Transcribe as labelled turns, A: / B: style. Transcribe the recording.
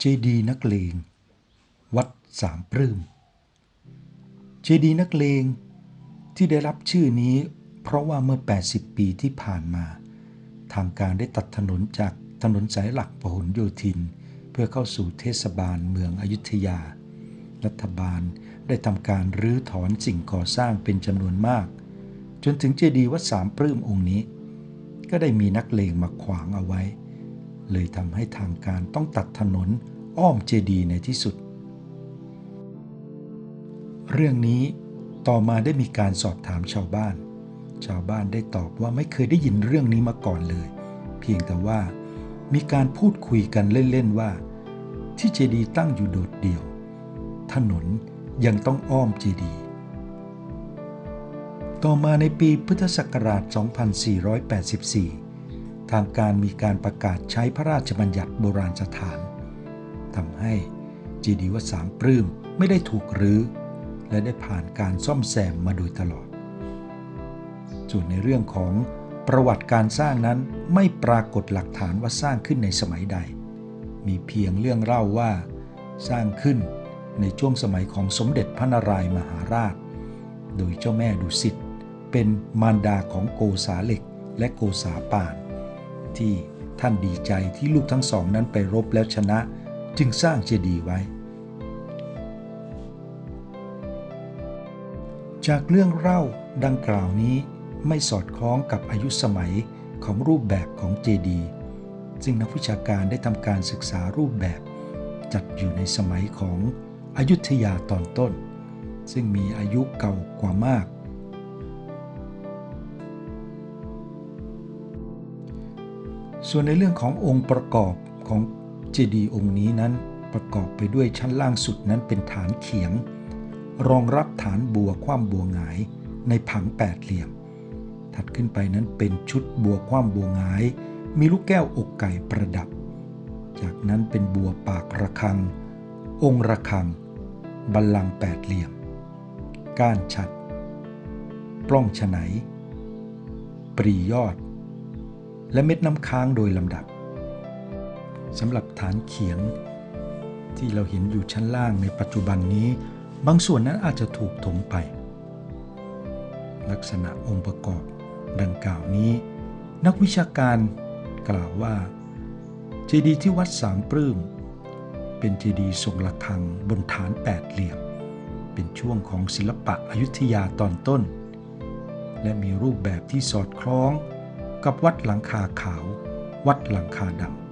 A: เจดีนักเลง วัดสามปลื้ม เจดีนักเลงที่ได้รับชื่อนี้ เพราะว่าเมื่อ 80 ปีที่ผ่านมา ทางการได้ตัดถนนจากถนนสายหลักพหลโยธิน เพื่อเข้าสู่เทศบาลเมืองอยุธยา รัฐบาลได้ทำการรื้อถอนสิ่งก่อสร้างเป็นจำนวนมาก จนถึงเจดีย์วัดสามปลื้มองค์นี้ ก็ได้มีนักเลงมาขวางเอาไว้ เลยทำให้ทางการต้องตัดถนนอ้อมเจดีในที่สุด เรื่องนี้ต่อมาได้มีการสอบถามชาวบ้าน ชาวบ้านได้ตอบว่าไม่เคยได้ยินเรื่องนี้มาก่อนเลย เพียงแต่ว่ามีการพูดคุยกันเล่น ๆ ว่า ที่เจดีตั้งอยู่โดดเดี่ยว ถนนยังต้องอ้อมเจดีต่อมาในปีพุทธศักราช 2484 ทางการมีการประกาศใช้พระราชบัญญัติโบราณสถานทำให้เจดีวัดสามปลื้มไม่ได้ถูกรื้อ และได้ผ่านการซ่อมแซมมาโดยตลอด ส่วนในเรื่องของประวัติการสร้างนั้นไม่ปรากฏหลักฐานว่าสร้างขึ้นในสมัยใด มีเพียงเรื่องเล่าว่า สร้างขึ้นในช่วงสมัยของสมเด็จพระนารายมหาราช โดยเจ้าแม่ดุสิตเป็นมารดาของโกษาเหล็กและโกษาป่าน ที่ท่านดีใจที่ลูกทั้งสองนั้นไปรบแล้วชนะ จึงสร้างเจดีย์ไว้ จากเรื่องเล่าดังกล่าวนี้ไม่สอดคล้องกับอายุสมัยของรูปแบบของเจดีย์ซึ่งนักวิชาการได้ทำการศึกษารูปแบบ จัดอยู่ในสมัยของอยุธยาตอนต้น ซึ่งมีอายุเก่ากว่ามาก ส่วนในเรื่องขององค์ประกอบของเจดีย์องค์นี้นั้นประกอบไปด้วยชั้นล่างสุดนั้นเป็นฐานเขียง รองรับฐานบัวคว่ำบัวหงายในผังแปดเหลี่ยม ถัดขึ้นไปนั้นเป็นชุดบัวคว่ำบัวหงาย มีลูกแก้วอกไก่ประดับ จากนั้นเป็นบัวปากระฆัง องค์ระฆัง บัลลังแปดเหลี่ยม ก้านฉัด ปล้องฉไนปรียอด และเม็ดน้ำค้างโดยลำดับสำหรับฐานเขียง ที่เราเห็นอยู่ชั้นล่างในปัจจุบันนี้ บางส่วนนั้นอาจจะถูกถมไป ลักษณะองค์ประกอบดังกล่าวนี้ นักวิชาการกล่าวว่า เจดีย์ที่วัดสามปลื้มเป็นเจดีย์ทรงระฆังบนฐานแปดเหลี่ยม เป็นช่วงของศิลปะอยุธยาตอนต้น และมีรูปแบบที่สอดคล้อง กับวัดหลังคาขาว วัดหลังคาดำ